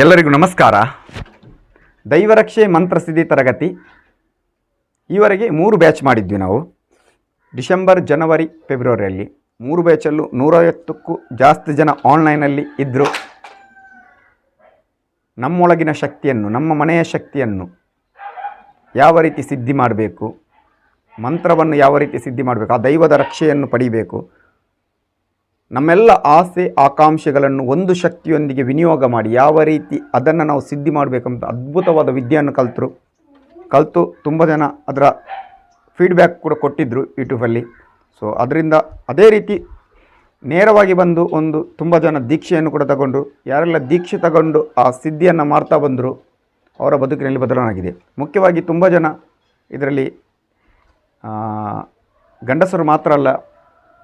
ಎಲ್ಲರಿಗೂ ನಮಸ್ಕಾರ. ದೈವರಕ್ಷೆ ಮಂತ್ರಸಿದ್ಧಿ ತರಗತಿ. ಈವರೆಗೆ ಮೂರು ಬ್ಯಾಚ್ ಮಾಡಿದ್ವಿ ನಾವು. ಡಿಸೆಂಬರ್, ಜನವರಿ, ಫೆಬ್ರವರಿಯಲ್ಲಿ ಮೂರು ಬ್ಯಾಚಲ್ಲೂ ನೂರೈವತ್ತಕ್ಕೂ ಜಾಸ್ತಿ ಜನ ಆನ್ಲೈನಲ್ಲಿ ಇದ್ದರು ನಮ್ಮೊಳಗಿನ ಶಕ್ತಿಯನ್ನು, ನಮ್ಮ ಮನೆಯ ಶಕ್ತಿಯನ್ನು ಯಾವ ರೀತಿ ಸಿದ್ಧಿ ಮಾಡಬೇಕು, ಮಂತ್ರವನ್ನು ಯಾವ ರೀತಿ ಸಿದ್ಧಿ ಮಾಡಬೇಕು, ಆ ದೈವದ ರಕ್ಷೆಯನ್ನು ಪಡಿಬೇಕು ನಮ್ಮೆಲ್ಲ ಆಸೆ, ಆಕಾಂಕ್ಷೆಗಳನ್ನು ಒಂದು ಶಕ್ತಿಯೊಂದಿಗೆ ವಿನಿಯೋಗ ಮಾಡಿ ಯಾವ ರೀತಿ ಅದನ್ನು ನಾವು ಸಿದ್ಧಿ ಮಾಡಬೇಕಂತ ಅದ್ಭುತವಾದ ವಿದ್ಯೆಯನ್ನು ಕಲಿತರು. ಕಲಿತು ತುಂಬ ಜನ ಅದರ ಫೀಡ್ಬ್ಯಾಕ್ ಕೂಡ ಕೊಟ್ಟಿದ್ದರು ಯೂಟ್ಯೂಬಲ್ಲಿ ಸೊ ಅದರಿಂದ ಅದೇ ರೀತಿ ನೇರವಾಗಿ ಬಂದು ಒಂದು ತುಂಬ ಜನ ದೀಕ್ಷೆಯನ್ನು ಕೂಡ ತಗೊಂಡು, ಯಾರೆಲ್ಲ ದೀಕ್ಷೆ ತಗೊಂಡು ಆ ಸಿದ್ಧಿಯನ್ನು ಮಾಡ್ತಾ ಬಂದರು, ಅವರ ಬದುಕಿನಲ್ಲಿ ಬದಲಾವಣೆಯಾಗಿದೆ. ಮುಖ್ಯವಾಗಿ ತುಂಬ ಜನ ಇದರಲ್ಲಿ ಗಂಡಸರು ಮಾತ್ರ ಅಲ್ಲ,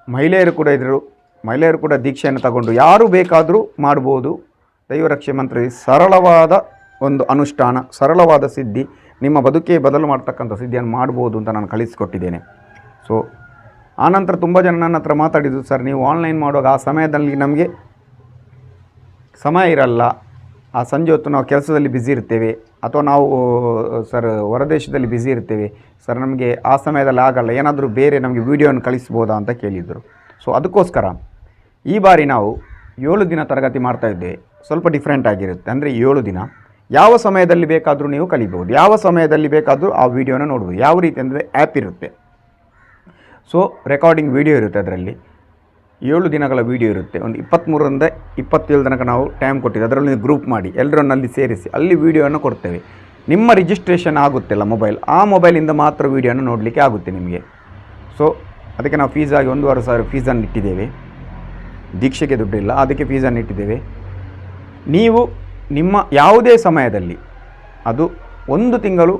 ಮಹಿಳೆಯರು ಕೂಡ ಇದ್ದರು. ಮಹಿಳೆಯರು ಕೂಡ ದೀಕ್ಷೆಯನ್ನು ತಗೊಂಡು ಯಾರು ಬೇಕಾದರೂ ಮಾಡ್ಬೋದು. ದೈವರಕ್ಷೆ ಮಂತ್ರಿ, ಸರಳವಾದ ಒಂದು ಅನುಷ್ಠಾನ, ಸರಳವಾದ ಸಿದ್ಧಿ, ನಿಮ್ಮ ಬದುಕೇ ಬದಲು ಮಾಡ್ತಕ್ಕಂಥ ಸಿದ್ಧಿಯನ್ನು ಮಾಡ್ಬೋದು ಅಂತ ನಾನು ಕಳಿಸಿಕೊಟ್ಟಿದ್ದೇನೆ. ಸೊ ಆನಂತರ ತುಂಬ ಜನ ನನ್ನ ಹತ್ರ ಮಾತಾಡಿದ್ದು ಸರ್, ನೀವು ಆನ್ಲೈನ್ ಮಾಡುವಾಗ ಆ ಸಮಯದಲ್ಲಿ ನಮಗೆ ಸಮಯ ಇರಲ್ಲ. ಆ ಸಂಜೆ ಹೊತ್ತು ನಾವು ಕೆಲಸದಲ್ಲಿ ಬ್ಯುಸಿ ಇರ್ತೇವೆ. ಅಥವಾ ನಾವು, ಸರ್, ಹೊರದೇಶದಲ್ಲಿ ಬ್ಯುಸಿ ಇರ್ತೇವೆ. ಸರ್, ನಮಗೆ ಆ ಸಮಯದಲ್ಲಿ ಆಗಲ್ಲ. ಏನಾದರೂ ಬೇರೆ ನಮಗೆ ವೀಡಿಯೋನ ಕಳಿಸ್ಬೋದಾ? ಅಂತ ಕೇಳಿದರು. ಸೊ ಅದಕ್ಕೋಸ್ಕರ ಈ ಬಾರಿ ನಾವು ಏಳು ದಿನ ತರಗತಿ ಮಾಡ್ತಾ ಸ್ವಲ್ಪ ಡಿಫ್ರೆಂಟ್ ಆಗಿರುತ್ತೆ. ಅಂದರೆ ಏಳು ದಿನ. ಯಾವ ಸಮಯದಲ್ಲಿ ಬೇಕಾದರೂ ನೀವು ಕಲಿಬೋದು ಯಾವ ಸಮಯದಲ್ಲಿ ಬೇಕಾದರೂ ಆ ವಿಡಿಯೋನ ನೋಡ್ಬೋದು. ಯಾವ ರೀತಿ ಅಂದರೆ ಆ್ಯಪ್ ಇರುತ್ತೆ. ಸೊ ರೆಕಾರ್ಡಿಂಗ್ ವಿಡಿಯೋ ಇರುತ್ತೆ ಅದರಲ್ಲಿ. ಏಳು ದಿನಗಳ ವಿಡಿಯೋ ಇರುತ್ತೆ. ಒಂದು ಇಪ್ಪತ್ತ್ಮೂರರಿಂದ ಇಪ್ಪತ್ತೇಳು ತನಕ ನಾವು ಟೈಮ್ ಕೊಟ್ಟಿದ್ದು. ಅದರಲ್ಲಿ ಗ್ರೂಪ್ ಮಾಡಿ. ಎಲ್ಲರನ್ನಲ್ಲಿ ಸೇರಿಸಿ. ಅಲ್ಲಿ ವಿಡಿಯೋನ ಕೊಡ್ತೇವೆ. ನಿಮ್ಮ ರಿಜಿಸ್ಟ್ರೇಷನ್ ಆಗುತ್ತಿಲ್ಲ ಮೊಬೈಲ್ ಆ ಮೊಬೈಲಿಂದ ಮಾತ್ರ ವಿಡಿಯೋನ ನೋಡಲಿಕ್ಕೆ ಆಗುತ್ತೆ ನಿಮಗೆ. ಸೊ ಅದಕ್ಕೆ ನಾವು ಫೀಸಾಗಿ ಒಂದೂವರೆ ಸಾವಿರ ಫೀಸನ್ನು ಇಟ್ಟಿದ್ದೇವೆ. ದೀಕ್ಷೆಗೆ ದುಡ್ಡಿಲ್ಲ, ಅದಕ್ಕೆ ಫೀಸನ್ನು ಇಟ್ಟಿದ್ದೇವೆ. ನೀವು ನಿಮ್ಮ ಯಾವುದೇ ಸಮಯದಲ್ಲಿ ಅದು ಒಂದು ತಿಂಗಳು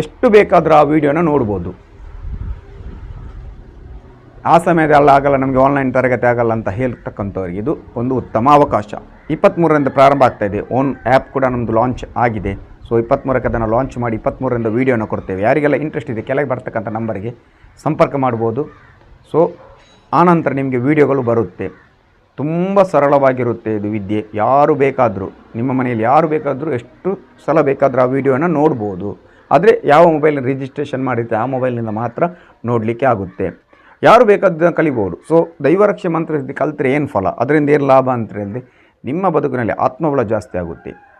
ಎಷ್ಟು ಬೇಕಾದರೂ ಆ ವಿಡಿಯೋನ ನೋಡ್ಬೋದು. ಆ ಸಮಯದಲ್ಲಿ ಆಗಲ್ಲ, ನಮಗೆ ಆನ್ಲೈನ್ ತರಗತಿ ಆಗಲ್ಲ ಅಂತ ಹೇಳ್ತಕ್ಕಂಥವ್ರಿಗೆ ಇದು ಒಂದು ಉತ್ತಮ ಅವಕಾಶ. ಇಪ್ಪತ್ತ್ಮೂರರಿಂದ ಪ್ರಾರಂಭ ಆಗ್ತಾ ಇದೆ ಓನ್ ಆ್ಯಪ್ ಕೂಡ ನಮ್ಮದು ಲಾಂಚ್ ಆಗಿದೆ. ಸೊ ಇಪ್ಪತ್ತ್ಮೂರಕ್ಕೆ ಅದನ್ನು ಲಾಂಚ್ ಮಾಡಿ ಇಪ್ಪತ್ತ್ಮೂರರಿಂದ ವೀಡಿಯೋನ ಕೊಡ್ತೇವೆ. ಯಾರಿಗೆಲ್ಲ ಇಂಟ್ರೆಸ್ಟ್ ಇದೆ, ಕೆಳಗೆ ಬರ್ತಕ್ಕಂಥ ನಂಬರಿಗೆ ಸಂಪರ್ಕ ಮಾಡ್ಬೋದು. ಸೊ ಆನಂತರ ನಿಮಗೆ ವೀಡಿಯೋಗಳು ಬರುತ್ತೆ. ತುಂಬ ಸರಳವಾಗಿರುತ್ತೆ ಇದು ವಿದ್ಯೆ. ಯಾರು ಬೇಕಾದರೂ, ನಿಮ್ಮ ಮನೆಯಲ್ಲಿ ಯಾರು ಬೇಕಾದರೂ ಎಷ್ಟು ಸಲ ಬೇಕಾದರೂ ಆ ವಿಡಿಯೋನ ನೋಡ್ಬೋದು. ಆದರೆ ಯಾವ ಮೊಬೈಲ್ ರಿಜಿಸ್ಟ್ರೇಷನ್ ಮಾಡಿರುತ್ತೆ ಆ ಮೊಬೈಲ್ನಿಂದ ಮಾತ್ರ ನೋಡಲಿಕ್ಕೆ ಆಗುತ್ತೆ. ಯಾರು ಬೇಕಾದ ಕಲಿಬೋದು. ಸೊ ದೈವರಕ್ಷೆ ಮಂತ್ರ ಕಲ್ತ್ರೆ ಏನು ಫಲ? ಅದರಿಂದ ಏನು ಲಾಭ ಅಂತ ಹೇಳಿದ್ರೆ ನಿಮ್ಮ ಬದುಕಿನಲ್ಲಿ ಆತ್ಮಬಲ ಜಾಸ್ತಿ ಆಗುತ್ತೆ.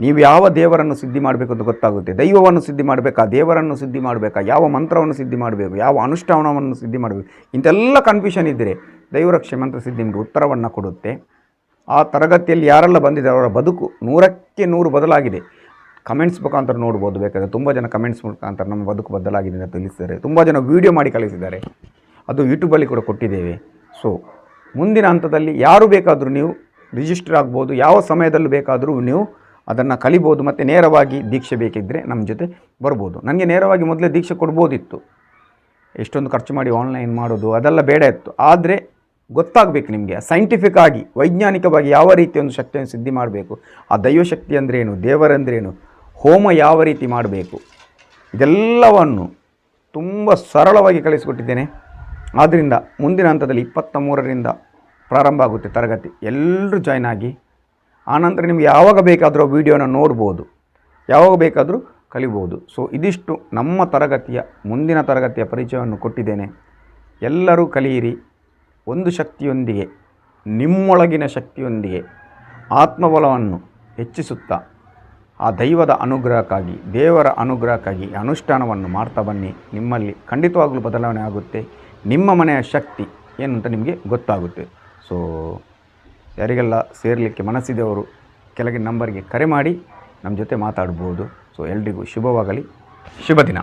ನೀವು ಯಾವ ದೇವರನ್ನು ಸಿದ್ಧಿ ಮಾಡಬೇಕು ಅಂತ ಗೊತ್ತಾಗುತ್ತೆ. ದೈವವನ್ನು ಸಿದ್ಧಿ ಮಾಡಬೇಕಾ? ದೇವರನ್ನು ಸಿದ್ಧಿ ಮಾಡಬೇಕಾ? ಯಾವ ಮಂತ್ರವನ್ನು ಸಿದ್ಧಿ ಮಾಡಬೇಕು? ಯಾವ ಅನುಷ್ಠಾನವನ್ನು ಸಿದ್ಧಿ ಮಾಡಬೇಕು? ಇಂಥೆಲ್ಲ ಕನ್ಫ್ಯೂಷನ್ ಇದ್ದರೆ ದೈವರಕ್ಷೆ ಮಂತ್ರ ಸಿದ್ಧಿ ನಿಮಗೆ ಉತ್ತರವನ್ನು ಕೊಡುತ್ತೆ. ಆ ತರಗತಿಯಲ್ಲಿ ಯಾರೆಲ್ಲ ಬಂದಿದ್ದಾರೆ, ಅವರ ಬದುಕು ನೂರಕ್ಕೆ ನೂರು ಬದಲಾಗಿದೆ. ಕಮೆಂಟ್ಸ್ ಮುಖಾಂತರ ನೋಡ್ಬೋದು ಬೇಕಾದರೆ. ತುಂಬ ಜನ ಕಮೆಂಟ್ಸ್ ಮುಖಾಂತರ ನಮ್ಮ ಬದುಕು ಬದಲಾಗಿದೆ ಅಂತ ತಿಳಿಸಿದ್ದಾರೆ. ತುಂಬ ಜನ ವೀಡಿಯೋ ಮಾಡಿ ಕಳಿಸಿದ್ದಾರೆ. ಅದು ಯೂಟ್ಯೂಬಲ್ಲಿ ಕೂಡ ಕೊಟ್ಟಿದ್ದೇವೆ. ಸೊ ಮುಂದಿನ ಹಂತದಲ್ಲಿ ಯಾರು ಬೇಕಾದರೂ ನೀವು ರಿಜಿಸ್ಟರ್ ಆಗ್ಬೋದು. ಯಾವ ಸಮಯದಲ್ಲೂ ಬೇಕಾದರೂ ನೀವು ಅದನ್ನು ಕಲಿಬೋದು ಮತ್ತು ನೇರವಾಗಿ ದೀಕ್ಷೆ ಬೇಕಿದ್ದರೆ ನಮ್ಮ ಜೊತೆ ಬರ್ಬೋದು. ನನಗೆ ನೇರವಾಗಿ ಮೊದಲೇ ದೀಕ್ಷೆ ಕೊಡ್ಬೋದಿತ್ತು. ಎಷ್ಟೊಂದು ಖರ್ಚು ಮಾಡಿ ಆನ್ಲೈನ್ ಮಾಡೋದು ಅದೆಲ್ಲ ಬೇಡ ಇತ್ತು. ಆದರೆ ಗೊತ್ತಾಗಬೇಕು ನಿಮಗೆ ಸೈಂಟಿಫಿಕ್ ಆಗಿ, ವೈಜ್ಞಾನಿಕವಾಗಿ ಯಾವ ರೀತಿ ಒಂದು ಶಕ್ತಿಯನ್ನು ಸಿದ್ಧಿ ಮಾಡಬೇಕು, ಆ ದೈವಶಕ್ತಿ ಅಂದ್ರೇನು ದೇವರಂದ್ರೇನು ಹೋಮ ಯಾವ ರೀತಿ ಮಾಡಬೇಕು, ಇದೆಲ್ಲವನ್ನು ತುಂಬ ಸರಳವಾಗಿ ಕಳಿಸಿಕೊಟ್ಟಿದ್ದೇನೆ ಆದ್ದರಿಂದ ಮುಂದಿನ ಹಂತದಲ್ಲಿ ಇಪ್ಪತ್ತ ಮೂರರಿಂದ ಪ್ರಾರಂಭ ಆಗುತ್ತೆ ತರಗತಿ. ಎಲ್ಲರೂ ಜಾಯ್ನ್ ಆಗಿ ಆನಂತರ ನಿಮಗೆ ಯಾವಾಗ ಬೇಕಾದರೂ ವೀಡಿಯೋನ ನೋಡ್ಬೋದು, ಯಾವಾಗ ಬೇಕಾದರೂ ಕಲಿಬೋದು. ಸೊ ಇದಿಷ್ಟು ನಮ್ಮ ತರಗತಿಯ, ಮುಂದಿನ ತರಗತಿಯ ಪರಿಚಯವನ್ನು ಕೊಟ್ಟಿದ್ದೇನೆ. ಎಲ್ಲರೂ ಕಲಿಯಿರಿ. ಒಂದು ಶಕ್ತಿಯೊಂದಿಗೆ, ನಿಮ್ಮೊಳಗಿನ ಶಕ್ತಿಯೊಂದಿಗೆ ಆತ್ಮಬಲವನ್ನು ಹೆಚ್ಚಿಸುತ್ತಾ, ಆ ದೈವದ ಅನುಗ್ರಹಕ್ಕಾಗಿ, ದೇವರ ಅನುಗ್ರಹಕ್ಕಾಗಿ ಅನುಷ್ಠಾನವನ್ನು ಮಾಡ್ತಾ ಬನ್ನಿ. ನಿಮ್ಮಲ್ಲಿ ಖಂಡಿತವಾಗಲೂ ಬದಲಾವಣೆ ಆಗುತ್ತೆ. ನಿಮ್ಮ ಮನೆಯ ಶಕ್ತಿ ಏನು ಅಂತ ನಿಮಗೆ ಗೊತ್ತಾಗುತ್ತೆ. ಸೊ ಯಾರಿಗೆಲ್ಲ ಸೇರಲಿಕ್ಕೆ ಮನಸ್ಸಿದೆಯವರು ಕೆಳಗಿನ ನಂಬರ್ಗೆ ಕರೆ ಮಾಡಿ, ನಮ್ಮ ಜೊತೆ ಮಾತಾಡ್ಬೋದು. ಸೊ ಎಲ್ರಿಗೂ ಶುಭವಾಗಲಿ. ಶುಭ ದಿನ